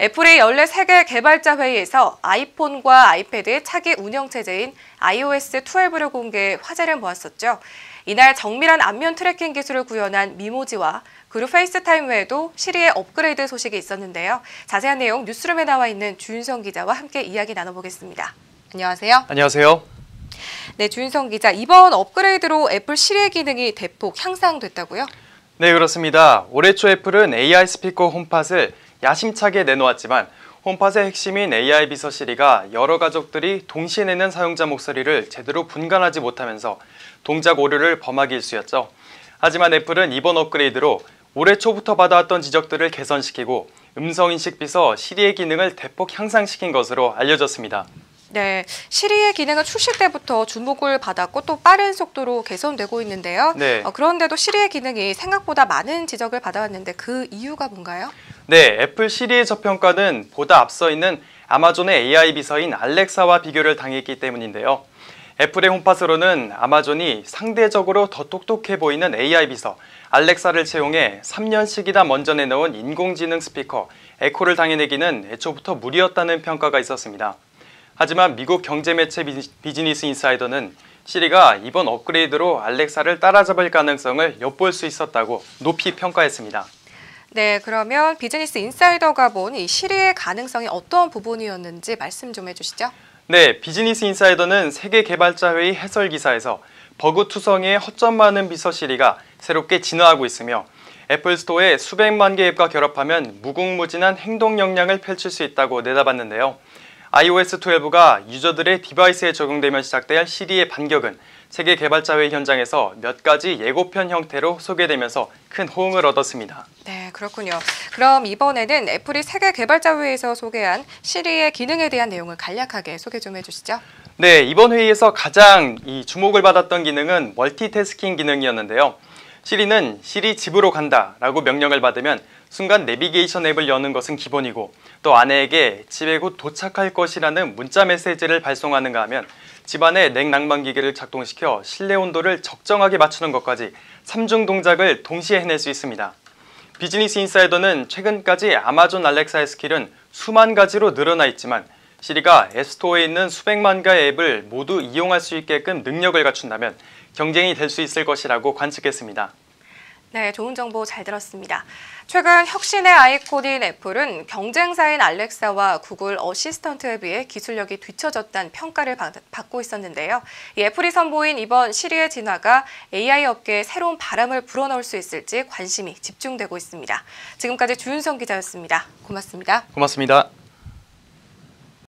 애플이 연례 세계 개발자 회의에서 아이폰과 아이패드의 차기 운영체제인 iOS 12를 공개해 화제를 모았었죠. 이날 정밀한 안면 트래킹 기술을 구현한 미모지와 그리고 페이스타임 외에도 시리의 업그레이드 소식이 있었는데요. 자세한 내용 뉴스룸에 나와 있는 주윤성 기자와 함께 이야기 나눠보겠습니다. 안녕하세요. 안녕하세요. 네, 주윤성 기자. 이번 업그레이드로 애플 시리의 기능이 대폭 향상됐다고요? 네, 그렇습니다. 올해 초 애플은 AI 스피커 홈팟을 야심차게 내놓았지만 홈팟의 핵심인 AI 비서 시리가 여러 가족들이 동시에 내는 사용자 목소리를 제대로 분간하지 못하면서 동작 오류를 범하기 일쑤였죠. 하지만 애플은 이번 업그레이드로 올해 초부터 받아왔던 지적들을 개선시키고 음성인식 비서 시리의 기능을 대폭 향상시킨 것으로 알려졌습니다. 네, 시리의 기능은 출시 때부터 주목을 받았고 또 빠른 속도로 개선되고 있는데요. 네. 어, 그런데도 시리의 기능이 생각보다 많은 지적을 받아왔는데 그 이유가 뭔가요? 네, 애플 시리의 저평가는 보다 앞서 있는 아마존의 AI 비서인 알렉사와 비교를 당했기 때문인데요. 애플의 홈팟으로는 아마존이 상대적으로 더 똑똑해 보이는 AI 비서 알렉사를 채용해 3년씩이나 먼저 내놓은 인공지능 스피커 에코를 당해내기는 애초부터 무리였다는 평가가 있었습니다. 하지만 미국 경제매체 비즈니스 인사이더는 시리가 이번 업그레이드로 알렉사를 따라잡을 가능성을 엿볼 수 있었다고 높이 평가했습니다. 네, 그러면 비즈니스 인사이더가 본 이 시리의 가능성이 어떤 부분이었는지 말씀 좀 해주시죠. 네, 비즈니스 인사이더는 세계 개발자 회의 해설 기사에서 버그 투성이의 허점 많은 비서 시리가 새롭게 진화하고 있으며 애플 스토어에 수백만 개 앱과 결합하면 무궁무진한 행동 역량을 펼칠 수 있다고 내다봤는데요. iOS 12가 유저들의 디바이스에 적용되면 시작될 시리의 반격은 세계 개발자회 현장에서 몇 가지 예고편 형태로 소개되면서 큰 호응을 얻었습니다. 네, 그렇군요. 그럼 이번에는 애플이 세계 개발자회에서 소개한 시리의 기능에 대한 내용을 간략하게 소개 좀 해주시죠. 네, 이번 회의에서 가장 이 주목을 받았던 기능은 멀티태스킹 기능이었는데요. 시리는 시리 집으로 간다 라고 명령을 받으면 순간 내비게이션 앱을 여는 것은 기본이고 또 아내에게 집에 곧 도착할 것이라는 문자 메시지를 발송하는가 하면 집안의 냉난방기기를 작동시켜 실내 온도를 적정하게 맞추는 것까지 3중 동작을 동시에 해낼 수 있습니다. 비즈니스 인사이더는 최근까지 아마존 알렉사의 스킬은 수만 가지로 늘어나 있지만 시리가 앱스토어에 있는 수백만 가의 앱을 모두 이용할 수 있게끔 능력을 갖춘다면 경쟁이 될 수 있을 것이라고 관측했습니다. 네, 좋은 정보 잘 들었습니다. 최근 혁신의 아이콘인 애플은 경쟁사인 알렉사와 구글 어시스턴트에 비해 기술력이 뒤처졌다는 평가를 받, 고 있었는데요. 이 애플이 선보인 이번 시리의 진화가 AI 업계에 새로운 바람을 불어넣을 수 있을지 관심이 집중되고 있습니다. 지금까지 주윤성 기자였습니다. 고맙습니다. 고맙습니다.